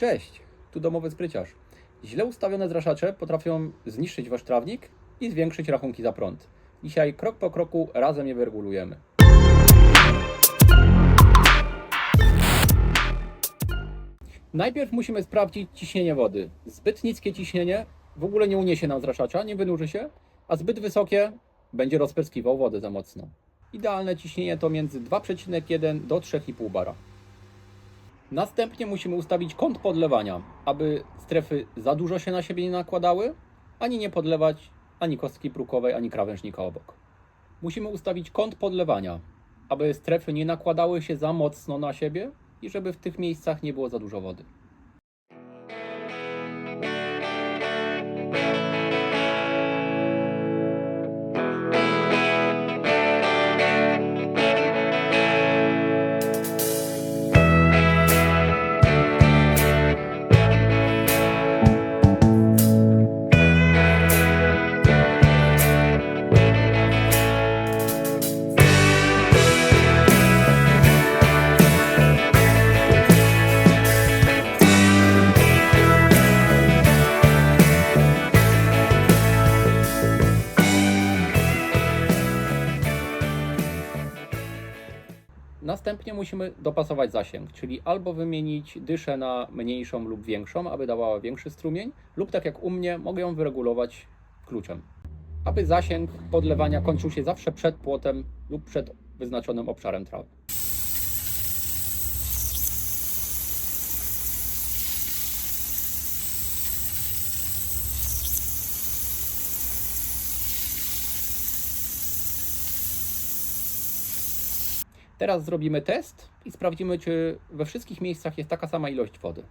Cześć, tu domowy spryciarz. Źle ustawione zraszacze potrafią zniszczyć wasz trawnik i zwiększyć rachunki za prąd. Dzisiaj krok po kroku razem je wyregulujemy. Najpierw musimy sprawdzić ciśnienie wody. Zbyt niskie ciśnienie w ogóle nie uniesie nam zraszacza, nie wynurzy się, a zbyt wysokie będzie rozpryskiwał wodę za mocno. Idealne ciśnienie to między 2,1 do 3,5 bara. Następnie musimy ustawić kąt podlewania, aby strefy za dużo się na siebie nie nakładały, ani nie podlewać ani kostki prukowej, ani krawężnika obok. Musimy ustawić kąt podlewania, aby strefy nie nakładały się za mocno na siebie i żeby w tych miejscach nie było za dużo wody. Następnie musimy dopasować zasięg, czyli albo wymienić dyszę na mniejszą lub większą, aby dawała większy strumień, lub tak jak u mnie, mogę ją wyregulować kluczem. Aby zasięg podlewania kończył się zawsze przed płotem lub przed wyznaczonym obszarem trawy. Teraz zrobimy test i sprawdzimy, czy we wszystkich miejscach jest taka sama ilość wody.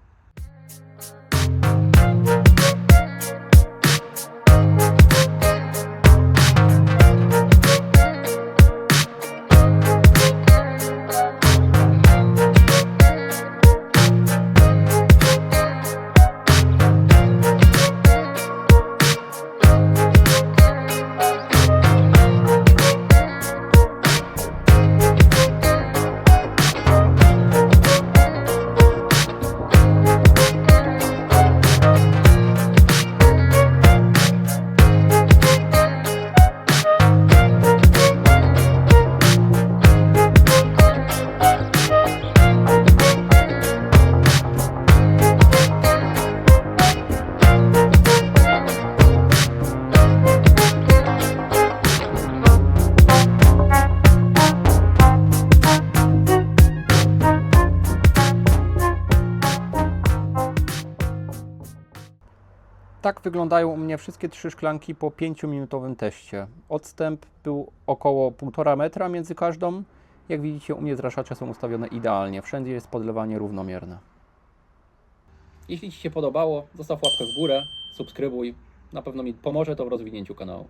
Tak wyglądają u mnie wszystkie trzy szklanki po 5-minutowym teście. Odstęp był około 1,5 metra między każdą. Jak widzicie, u mnie zraszacze są ustawione idealnie. Wszędzie jest podlewanie równomierne. Jeśli Ci się podobało, zostaw łapkę w górę, subskrybuj. Na pewno mi pomoże to w rozwinięciu kanału.